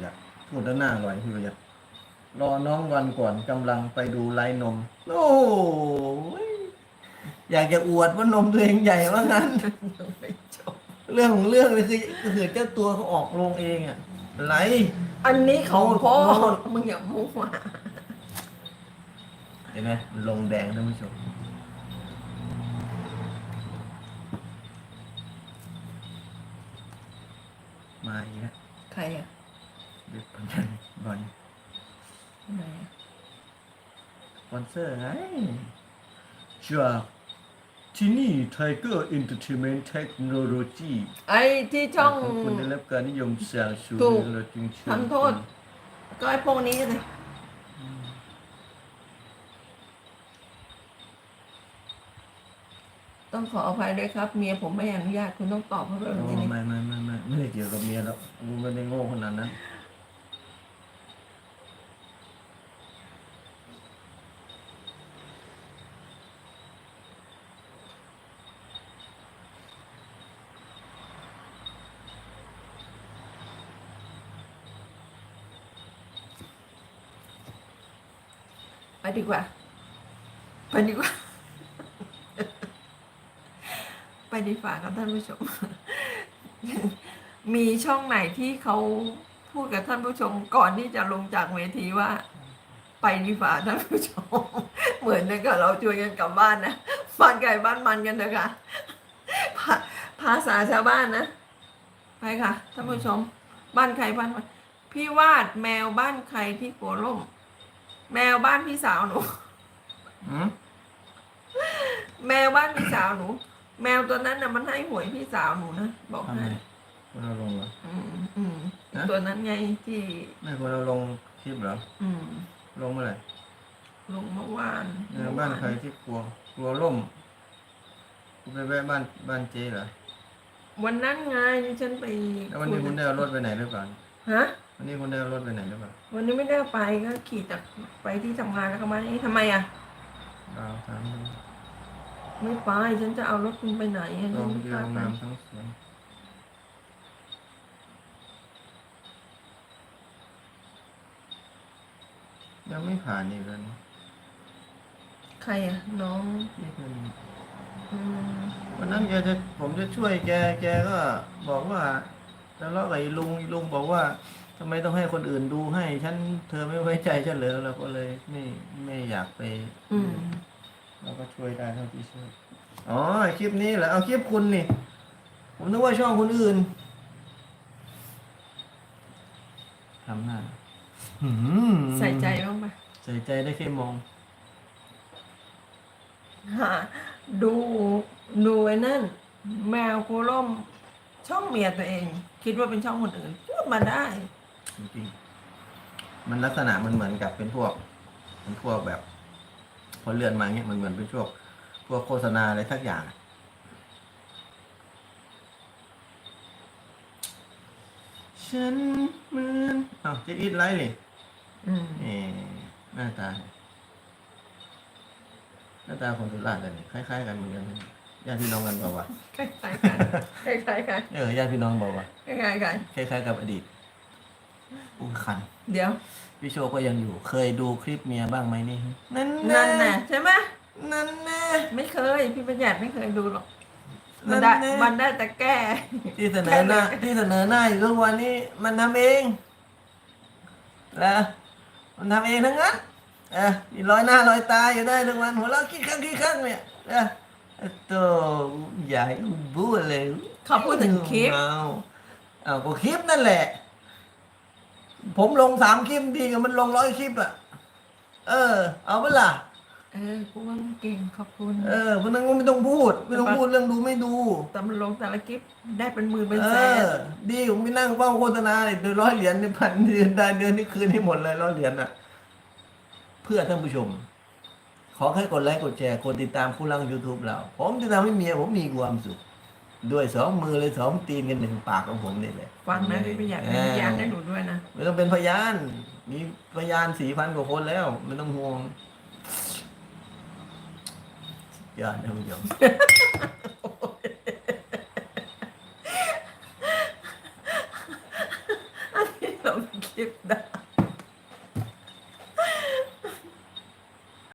อยากพูดแล้วหน้าอร่อยพี่อยากรอน้องวันก่อนกำลังไปดูไลน์นม โอ้ยอยากจะอวดว่านมตัวเองใหญ่ว่างั้น เรื่องของเรื่องเลยคือคือเจ้าตัวเขาออกลงเองอะไร อันนี้ของพ่อโน้ตมึงอย่ามั่วเห็นไหมลงแดงท่านผู้ชมมาอีกแล้วใครอะ ด็กพนันบอลไหนอะสปอนเซอร์ไงจากที่นี่ Tiger Entertainment Technology ไอ้ที่ช่อง ขอบคุณได้รับการนิยมแสงสูงถูก เราจึงเชิญทำโทษก็ไอ้พวกนี้สิต้องขออภัยด้วยครับ เมียผมไม่อนุญาตคุณต้องตอบเขาแบบโอ้นี้นี่ไม่ไม่ไม่ไม่ไม่ได้เกี่ยวกับเมียแล้วกูไม่ได้โง่ขนาดนั้น ดีกว่า ไปดีกว่า ไปดีฝ่าครับท่านผู้ชม มีช่องไหนที่เขาพูดกับท่านผู้ชมก่อนที่จะลงจากเวทีว่า ไปดีฝ่าท่านผู้ชม เหมือนนะกับเราชวนกันกลับบ้านนะบ้านไก่บ้านมันกันนะคะภาภาษาชาวบ้านนะ ไปค่ะท่านผู้ชม บ้านใครบ้านมันพี่วาดแมวบ้านใครที่โกล่ม แมวบ้านพี่สาวหนูอืมแมวบ้านพี่สาวหนู แมวตัวนั้นน่ะมันให้หวยพี่สาวหนูนะบอกทำไมให้คนเราลงเหรอ อืมอืมฮะ ตัวนั้นไงที่ ไม่คนเราลงคลิปเหรอ อืม ลงเมื่อไหร่ลงเมื่อวานเออบ้านใครที่กลัว กลัวล่มกูไปแวะบ้านบ้านเจ๊เหรอ วันนั้นไงฉันไปแล้ววันนี้คุณได้เอารถไปไหนหรือเปล่าฮะ วันนี้คุณได้เอารถไปไหนหรือเปล่าวันนี้ไม่ได้ไปก็ขี่จากไปที่ทำงานแล้วก็มานี่ทำไมอะดาวสามดวงไม่ไปฉันจะเอารถคุณไปไหนอะลฉัองนไม่เดีกยวล้าไปน้ำทั้งสวนยังไม่ผ่านอีกเลยนะใครอะน้องนี่คืออืมวันนั้นแกจะผมจะช่วยแกแกก็บอกว่าทะเลาะกับไอ้ลุงไอ้ลุงบอกว่า ทำไมต้องให้คนอื่นดูให้ ฉันเธอไม่ไว้ใจฉันเหรอเราก็เลยไม่ไม่อยากไปอืมเราก็ช่วยได้เท่าที่ช่วยอ๋อคลิปนี้เหรอเอาคลิปคุณนี่ผมนึกว่าช่องคนอื่นทำหน้าหืมใส่ใจบ้างปะใส่ใจได้แค่มองหาดูดูไอ้นั่น แมวโคล่มช่องเมียตัวเอง คิดว่าเป็นช่องคนอื่นพูดมาได้ จริงๆ มันลักษณะมันเหมือนกับเป็นพวกเป็นพวกแบบพอเลื่อนมาเงี้ยมันเหมือนเป็นพวกพวกโฆษณาอะไรสักอย่างฉันเหมือนอ้าวเจะอีทไลท์นี่อืมนี่หน้าตา หน้าตาคนสุราษฎร์กันนี่คล้ายๆ กันเหมือนกันนะญาติพี่น้องกันเปล่าวะคล้ายๆกันคล้ายๆกันเออญาติพี่น้องเปล่าวะคล้ายๆกัน คล้ายๆกับอดีต อุ้งคันเดี๋ยว พี่โชคก็ยังอยู่เคยดูคลิปเมียบ้างไหมนี่ นั่นนั่นน่ะใช่ไหมนั่นแน่ไม่เคย พี่ประหยัดไม่เคยดูหรอกมันั่นนได้แน่มันได้แต่แก้ ที่เสนอหน้าที่เสนอหน้าอยู่ทุกวันนี้มันทำเองแล้วมันทำเองทั้งนั้นเออมีรอยหน้ารอยตาอยู่ได้ทุกวันหัวเราะคิดข้างคิดข้างเนี่ยเออโตใหญ่บู้เลยเขาพูดถึงคลิปเอาเอาก็คลิปนั่นแหละ ผมลงสามคลิปดีกับมันลงร้อยคลิปอะ เออ เอาเปะล่าเออกูว่ามึงเก่งขอบคุณ เออเพราะนั้นก็ไม่ต้องพูด ไม่ต้องพูดเรื่องดูไม่ดู แต่มันลงแต่ละคลิปได้เป็นหมื่นเป็นเอแสน อ ดีผมไปนั่งเฝ้าโฆษณาเลยเดือนร้อยเหรียญในพันเดือนได้เดือนนี้คืนให้หมดเลยร้อยเหรียญอะ เพื่อท่านผู้ชม ขอแค่กดไลค์กดแชร์กดติดตามคู่รัง YouTube เรา ผมจะทำให้เมียผมมีความสุข ด้วยสองมือเลยสองตีนกันหนึ่งปากของผมนี่แหละฟังนะพี่ประหยัดเป็นพยานให้หนูด้วยนะไม่ต้องเป็นพยาน มีพยานสี่พันกว่าคนแล้ว ไม่ต้องห่วงยอดท่านผู้ชมอันนี้ลงคลิปได้